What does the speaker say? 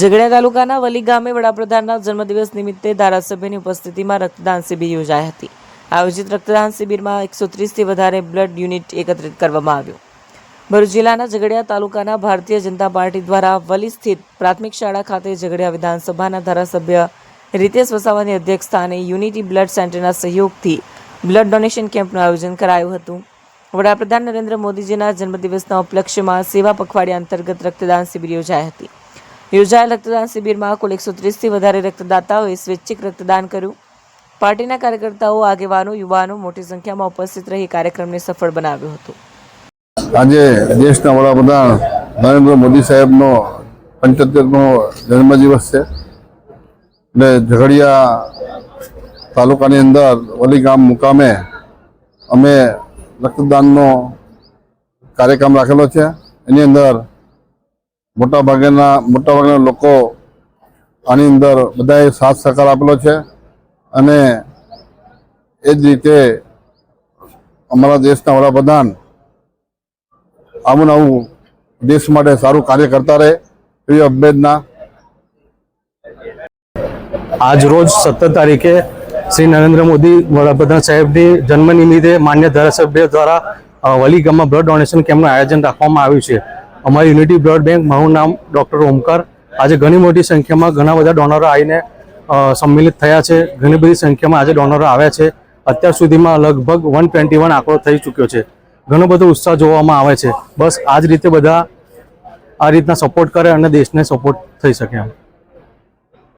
ઝઘડિયા તાલુકાના વલી ગામે વડાપ્રધાનના જન્મદિવસ નિમિત્તે ધારાસભ્યની ઉપસ્થિતિમાં રક્તદાન શિબિર યોજાઈ હતી. આયોજિત રક્તદાન શિબિરમાં એકસો ત્રીસથી વધારે બ્લડ યુનિટ એકત્રિત કરવામાં આવ્યું. ભરૂચ જિલ્લાના ઝઘડિયા તાલુકાના ભારતીય જનતા પાર્ટી દ્વારા વલી સ્થિત પ્રાથમિક શાળા ખાતે ઝઘડિયા વિધાનસભાના ધારાસભ્ય રીતેશ વસાવાની અધ્યક્ષસ્થાને યુનિટી બ્લડ સેન્ટરના સહયોગથી બ્લડ ડોનેશન કેમ્પનું આયોજન કરાયું હતું. વડાપ્રધાન નરેન્દ્ર મોદીજીના જન્મદિવસના ઉપલક્ષ્યમાં સેવા પખવાડિયા અંતર્ગત રક્તદાન શિબિર યોજાઈ હતી. યોજાયેલ રક્તદાન શિબિરમાં કુલ એકસો ત્રીસથી વધારે રક્તદાતાઓએ સ્વૈચ્છિક રક્તદાન કર્યું. પાર્ટીના કાર્યકર્તાઓ, આગેવાનો, યુવાનો મોટી સંખ્યામાં ઉપસ્થિત રહી કાર્યક્રમને સફળ બનાવ્યો હતો. આજે દેશના વડાપ્રધાન નરેન્દ્ર મોદી સાહેબનો પંચોતેરમો જન્મદિવસ છે. એટલે ઝઘડિયા તાલુકાની અંદર વલી ગામ મુકામે અમે રક્તદાનનો કાર્યક્રમ રાખેલો છે. એની અંદર મોટા ભાગેના મોટા ભાગના લોકો આની અંદર બધાએ સાથ સહકાર આપેલો છે અને એ જ રીતે અમારા દેશના વડાપ્રધાન આવું આવું દેશ માટે સારું કાર્ય કરતા રહે એવી અભેદના આજ રોજ સત્તર તારીખે શ્રી નરેન્દ્ર મોદી વડાપ્રધાન સાહેબની જન્મ નિમિત્તે માન્ય ધારાસભ્ય દ્વારા વલીગામમાં બ્લડ ડોનેશન કેમ્પનું આયોજન રાખવામાં આવ્યું છે. અમારી યુનિટી બ્લડ બેંક, મારું નામ ડૉક્ટર ઓમકાર. આજે ઘણી મોટી સંખ્યામાં ઘણા બધા ડોનરો આવીને સંમિલિત થયા છે. ઘણી બધી સંખ્યામાં આજે ડોનરો આવ્યા છે. અત્યાર સુધીમાં લગભગ વન ટ્વેન્ટી વન આંકડો થઈ ચૂક્યો છે. ઘણો બધો ઉત્સાહ જોવામાં આવે છે. બસ આ જ રીતે બધા આ રીતના સપોર્ટ કરે અને દેશને સપોર્ટ થઈ શકે એમ.